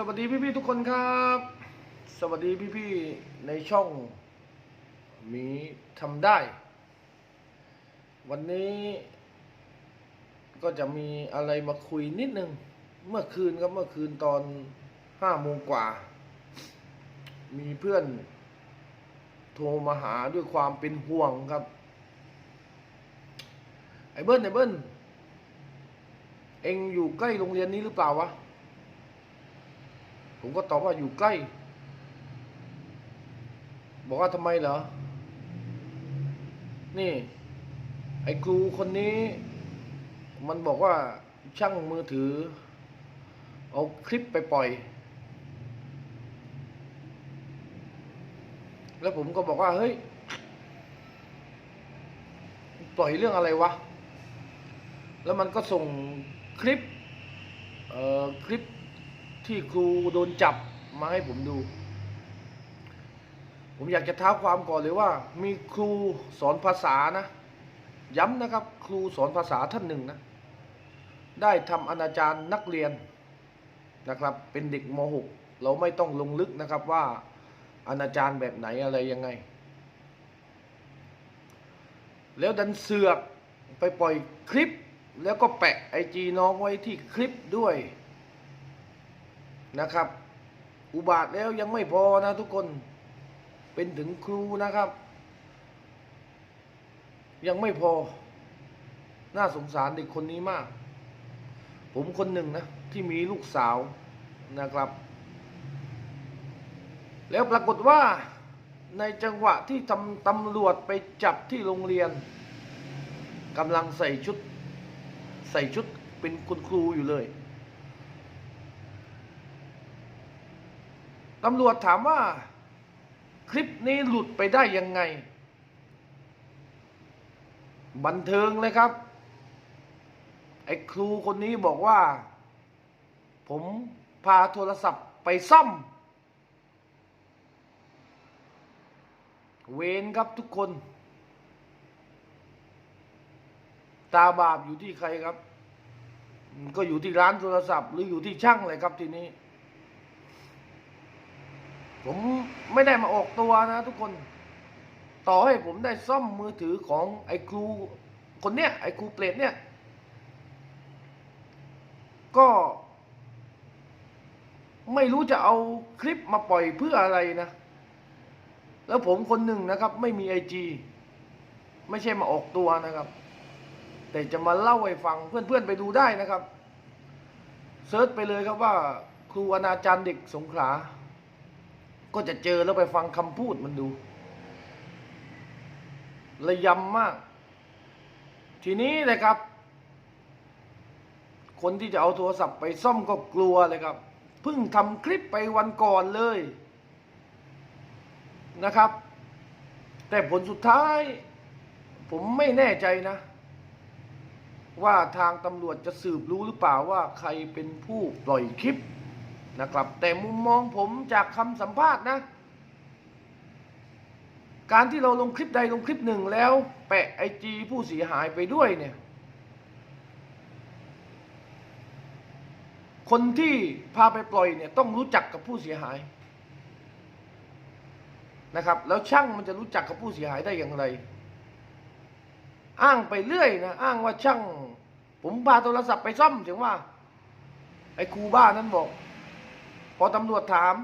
สวัสดีพี่ๆทุกคนครับ สวัสดีพี่ๆในช่องมีทำได้ วันนี้ก็จะมีอะไรมาคุยนิดนึง เมื่อคืนครับเมื่อคืนตอนห้าโมงกว่า มีเพื่อนโทรมาหาด้วยความเป็นห่วงครับ ไอ้เบิ้ลไอ้เบิ้ลเอ็งอยู่ใกล้โรงเรียนนี้หรือเปล่าวะ ผมก็ตอบว่าอยู่ใกล้ บอกว่าทำไมเหรอ นี่ ไอ้ครูคนนี้ มันบอกว่าช่างมือถือ เอาคลิปไปปล่อย แล้วผมก็บอกว่า เฮ้ย ปล่อยเรื่องอะไรวะ แล้วมันก็ส่งคลิป เอ่อ คลิป ที่ครูโดนจับมาให้ผมดู ผมอยากจะท้าความก่อนเลยว่า มีครูสอนภาษานะ ย้ำนะครับ ครูสอนภาษาท่านหนึ่งนะ ได้ทำอนาจารนักเรียนนะครับ เป็นเด็กม .6 เราไม่ต้องลงลึกนะครับว่าอนาจารแบบไหนอะไรยังไง แล้วดันเสือกไปปล่อยคลิป แล้วก็แปะไอจีน้องไว้ที่คลิปด้วย นะครับ อุบาทแล้วยังไม่พอนะทุกคนเป็นถึงครูนะครับ ยังไม่พอ น่าสงสารเด็กคนนี้มาก ผมคนหนึ่งนะ ที่มีลูกสาวนะครับ แล้วปรากฏว่าในจังหวะที่ตำตำรวจไปจับที่โรงเรียนกำลังใส่ชุด ใส่ชุดเป็นคุณครูอยู่เลย ตำรวจถามว่า คลิปนี้หลุดไปได้ยังไง บันเทิงเลยครับ ไอ้ครูคนนี้บอกว่า ผมพาโทรศัพท์ไปซ่อม เวนครับทุกคน ตาบาปอยู่ที่ใครครับ ก็อยู่ที่ร้านโทรศัพท์ หรืออยู่ที่ช่างเลยครับทีนี้ ผมไม่ได้มาออกตัวนะทุกคน ต่อให้ผมได้ซ่อมมือถือของไอ้ครูคนเนี้ยไอ้ครูเปรตเนี่ย ก็ ไม่รู้จะเอาคลิปมาปล่อยเพื่ออะไรนะ แล้วผมคนหนึ่งนะครับ ไม่มีไอจีไม่ใช่มาออกตัวนะครับ แต่จะมาเล่าให้ฟังเพื่อนๆไปดูได้นะครับเซิร์ชไปเลยครับว่าครูอนาจารเด็กสงขลา ก็จะเจอแล้วไปฟังคำพูดมันดูระยำมาก ทีนี้เลยครับ คนที่จะเอาโทรศัพท์ไปซ่อมก็กลัวเลยครับเพิ่งทำคลิปไปวันก่อนเลยนะครับ แต่ผลสุดท้าย ผมไม่แน่ใจนะ ว่าทางตำรวจจะสืบรู้หรือเปล่าว่าใครเป็นผู้ปล่อยคลิป นะครับ แต่มุมมองผมจากคำสัมภาษณ์นะ การที่เราลงคลิปใดลงคลิปหนึ่งแล้ว แปะไอจีผู้เสียหายไปด้วยเนี่ย คนที่พาไปปล่อยเนี่ยต้องรู้จักกับผู้เสียหายนะครับแล้วช่างมันจะรู้จักกับผู้เสียหายได้อย่างไร อ้างไปเรื่อยนะอ้างว่าช่าง ผมพาโทรศัพท์ไปซ่อมถึงว่า ไอ้ครูบ้านั้นบอก พอตำรวจถาม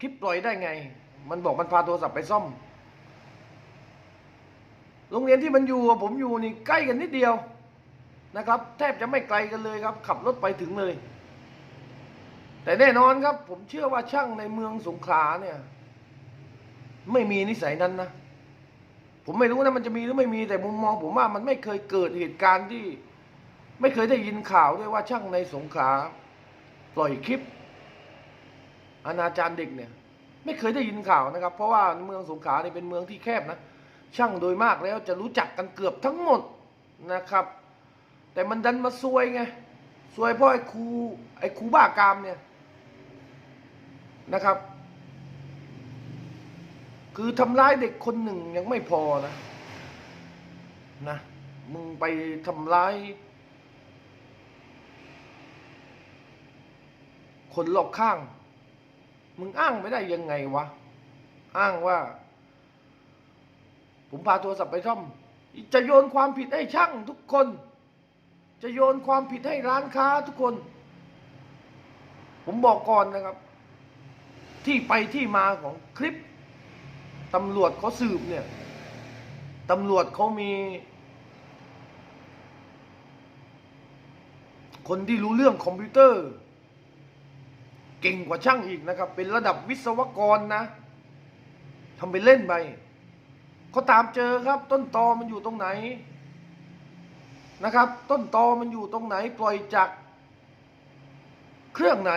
คลิปปล่อยได้ไง มันบอกมันพาโทรศัพท์ไปซ่อม โรงเรียนที่มันอยู่กับผมอยู่นี่ใกล้กันนิดเดียวนะครับ แทบจะไม่ไกลกันเลยครับ ขับรถไปถึงเลย แต่แน่นอนครับ ผมเชื่อว่าช่างในเมืองสงขลาเนี่ย ไม่มีนิสัยนั้นนะผมไม่รู้นะมันจะมีหรือไม่มีแต่มุมมอง ผมว่ามันไม่เคยเกิดเหตุการณ์ที่ ไม่เคยได้ยินข่าวด้วยว่าช่างในสงขลา ปล่อยคลิปอนาจารเด็กเนี่ย ไม่เคยได้ยินข่าวนะครับ เพราะว่าเมืองสงขลาเนี่ยเป็นเมืองที่แคบนะช่างโดยมากแล้วจะรู้จักกันเกือบทั้งหมดนะครับ แต่มันดันมาซวยไงซวยเพราะไอ้ครูไอ้ครูบ้ากามเนี่ยนะครับ คือทำร้ายเด็กคนหนึ่งยังไม่พอนะนะมึงไปทำร้าย คนรอบข้าง มึงอ้างไม่ได้ยังไงวะ อ้างว่า ผมพาโทรศัพท์ไปซ่อม จะโยนความผิดให้ช่างทุกคน จะโยนความผิดให้ร้านค้าทุกคน ผมบอกก่อนนะครับ ที่ไปที่มาของคลิปตำรวจเขาสืบเนี่ยตำรวจเขามี คนที่รู้เรื่องคอมพิวเตอร์ เก่งกว่าช่างอีกนะครับ เป็นระดับวิศวกรนะทำไปเล่นไปเขาตามเจอครับ ต้นตอมันอยู่ตรงไหนนะครับ ต้นตอมันอยู่ตรงไหนปล่อยจากเครื่องไหน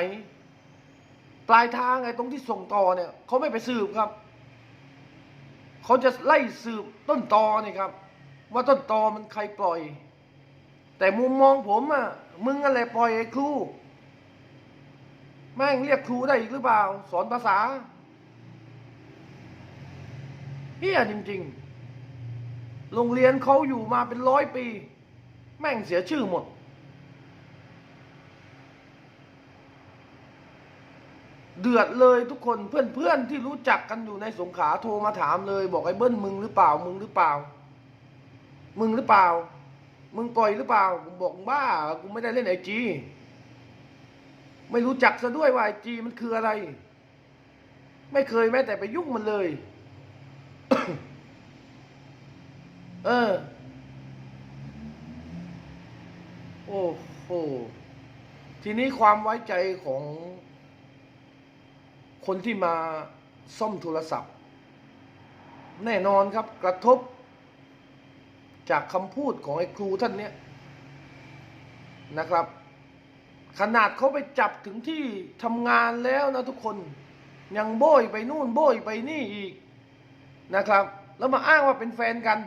ปลายทางไอ้ตรงที่ส่งต่อเนี่ยเขาไม่ไปสืบครับเขาจะไล่สืบต้นตอนี่ครับ ว่าต้นตอมันใครปล่อย แต่มุมมองผมอะมึงอะไรปล่อยไอ้ครู แม่งเรียกครูได้อีกหรือเปล่า สอนภาษาเฮียจริง ๆ โรงเรียนเขาอยู่มาเป็นร้อยปี แม่งเสียชื่อหมด เดือดเลยทุกคนเพื่อนๆที่รู้จักกันอยู่ในสงขาโทรมาถามเลย บอกไอ้เบิ้ลมึงหรือเปล่า มึงหรือเปล่า มึงหรือเปล่า มึงปล่อยหรือเปล่าผมบอกบ้ากูไม่ได้เล่นไอจี ไม่รู้จักซะด้วยว่าไอจีมันคืออะไร ไม่เคยแม้แต่ไปยุ่งมันเลย เออ โอ้โห ทีนี้ความไว้ใจของ คนที่มาซ่อมโทรศัพท์ แน่นอนครับกระทบ จากคำพูดของไอ้ครูท่านเนี้ยนะครับ ขนาดเขาไปจับถึงที่ทำงานแล้วนะทุกคนยังโบยไปนู่นโบยไปนี่อีกนะครับ แล้วมาอ้างว่าเป็นแฟนกัน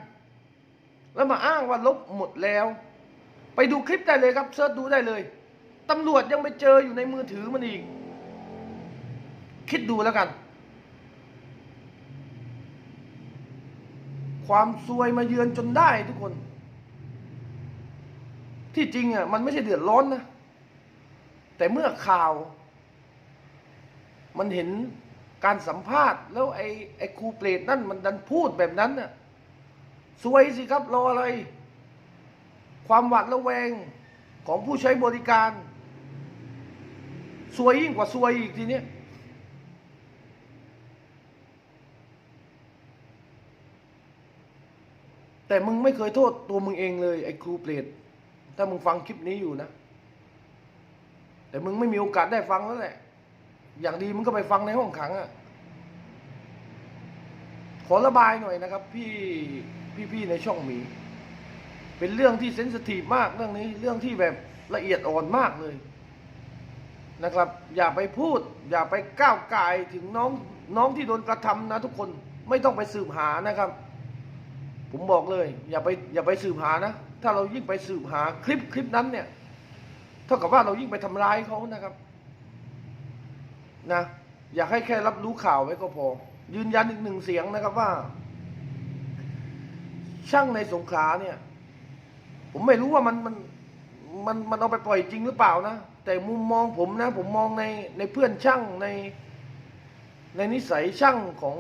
แล้วมาอ้างว่าลบหมดแล้ว ไปดูคลิปได้เลยครับเสิร์ชดูได้เลยตำรวจยังไปเจออยู่ในมือถือมันอีก คิดดูแล้วกัน ความซวยมาเยือนจนได้ทุกคน ที่จริงอะมันไม่ใช่เดือดร้อนนะ แต่เมื่อข่าว มันเห็นการสัมภาษณ์แล้วไอ้ไอ้ครูเปรตนั่นมันดันพูดแบบนั้นน่ะซวยสิครับรออะไร ความหวาดระแวงของผู้ใช้บริการซวยยิ่งกว่าซวยอีกทีเนี้ยแต่มึงไม่เคยโทษตัวมึงเองเลยไอ้ครูเปรตถ้ามึงฟังคลิปนี้อยู่นะ แต่มึงไม่มีโอกาสได้ฟังแล้วแหละ อย่างดีมึงก็ไปฟังในห้องขังอะ่ะขอระบายหน่อยนะครับ พี่พี่พี่ในช่องมี เป็นเรื่องที่เซนสทีฟมากเรื่องนี้ เรื่องที่แบบละเอียดอ่อนมากเลยนะครับ อย่าไปพูด อย่าไปก้าวไก่ายถึงน้องน้องที่โดนกระทำนะ ทุกคนไม่ต้องไปสืบหานะครับ ผมบอกเลย อย่าไปอย่าไปสืบหานะ ถ้าเรายิ่งไปสืบหาคลิปคลิปนั้นเนี่ย ท่ากับว่าเรายิ่งไปทำร้ายเขานะครับ นะ อยากให้แค่รับรู้ข่าวไว้ก็พอ ยืนยันอีกหนึ่งเสียงนะครับว่า ช่างในสงขลาเนี่ย ผมไม่รู้ว่ามันมันมันมันเอาไปปล่อยจริงหรือเปล่านะแต่มุมมองผมนะ ผมมองในในเพื่อนช่างใน ในนิสัยช่างของ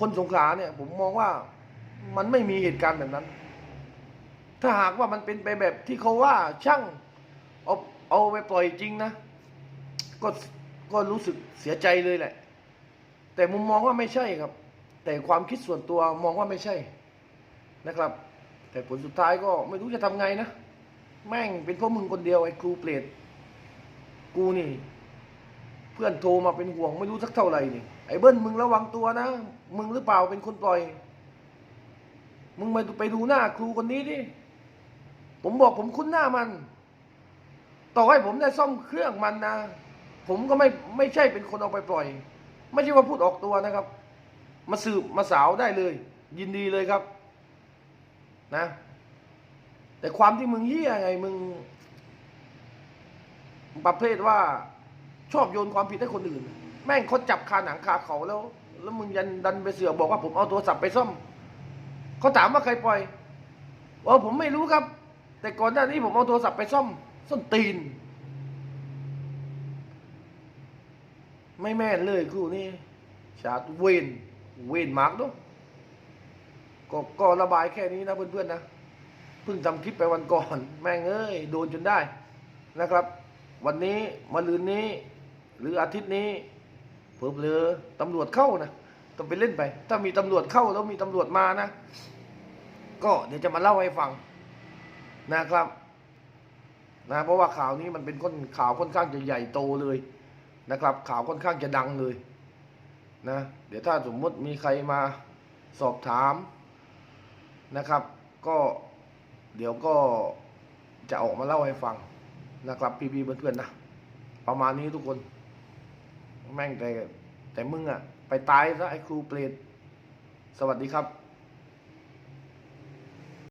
คนสงขลาเนี่ย ผมมองว่ามันไม่มีเหตุการณ์แบบนั้น ถ้าหากว่ามันเป็นไปแบบที่เขาว่าช่าง เอาเอาไปปล่อยจริงนะ ก็ก็รู้สึกเสียใจเลยแหละ แต่มุมมองว่าไม่ใช่ครับ แต่ความคิดส่วนตัวมองว่าไม่ใช่นะครับ แต่ผลสุดท้ายก็ไม่รู้จะทำไงนะ แม่งเป็นพราะมึงคนเดียวไอ้ครูเปรตกูนี่ เพื่อนโทรมาเป็นห่วงไม่รู้สักเท่าไหร่นี่ไอ้เบิ้ลมึงระวังตัวนะ มึงหรือเปล่าเป็นคนปล่อย มึงมาไปดูหน้าครูคนนี้ดิผมบอกผมคุ้นหน้ามัน ต่อให้ผมได้ซ่อมเครื่องมันนะ ผมก็ไม่ไม่ใช่เป็นคนเอาไปปล่อย ไม่ใช่ว่าพูดออกตัวนะครับ มาสืบมาสาวได้เลย ยินดีเลยครับ นะ แต่ความที่มึงเฮี้ยไงมึง ประเภทว่าชอบโยนความผิดให้คนอื่น แม่งเขาจับคาหนังคาเขาแล้ว แล้วมึงยันดันไปเสือกบอกว่าผมเอาโทรศัพท์ไปซ่อมเขาถามว่าใครปล่อยเออผมไม่รู้ครับ แต่ก่อนหน้านี้ผมเอาโทรศัพท์ไปซ่อม ส้นตีน ไม่แม่นเลยครูนี่ชาติเวนเวนมาร์กด้วยก็ก็ระบายแค่นี้นะเพื่อนๆนะเพิ่งทำคลิปไปวันก่อน แม่งเอ้ยโดนจนได้นะครับ วันนี้มะรืนนี้ หรืออาทิตย์นี้เพิ่มเลยตำรวจเข้านะต้องไปเล่นไป ถ้ามีตำรวจเข้าแล้วมีตำรวจมานะ ก็เดี๋ยวจะมาเล่าให้ฟังนะครับ นะเพราะว่าข่าวนี้มันเป็นคนข่าวค่อนข้างจะใหญ่โตเลยนะครับ ข่าวค่อนข้างจะดังเลยนะเดี๋ยวถ้าสมมติมีใครมาสอบถามนะครับ ก็เดี๋ยวก็จะออกมาเล่าให้ฟังนะครับพี่ๆเพื่อนๆนะประมาณนี้ทุกคน แม่งแต่แต่มึงอะไปตายซะไอ้ครูเปรตสวัสดีครับ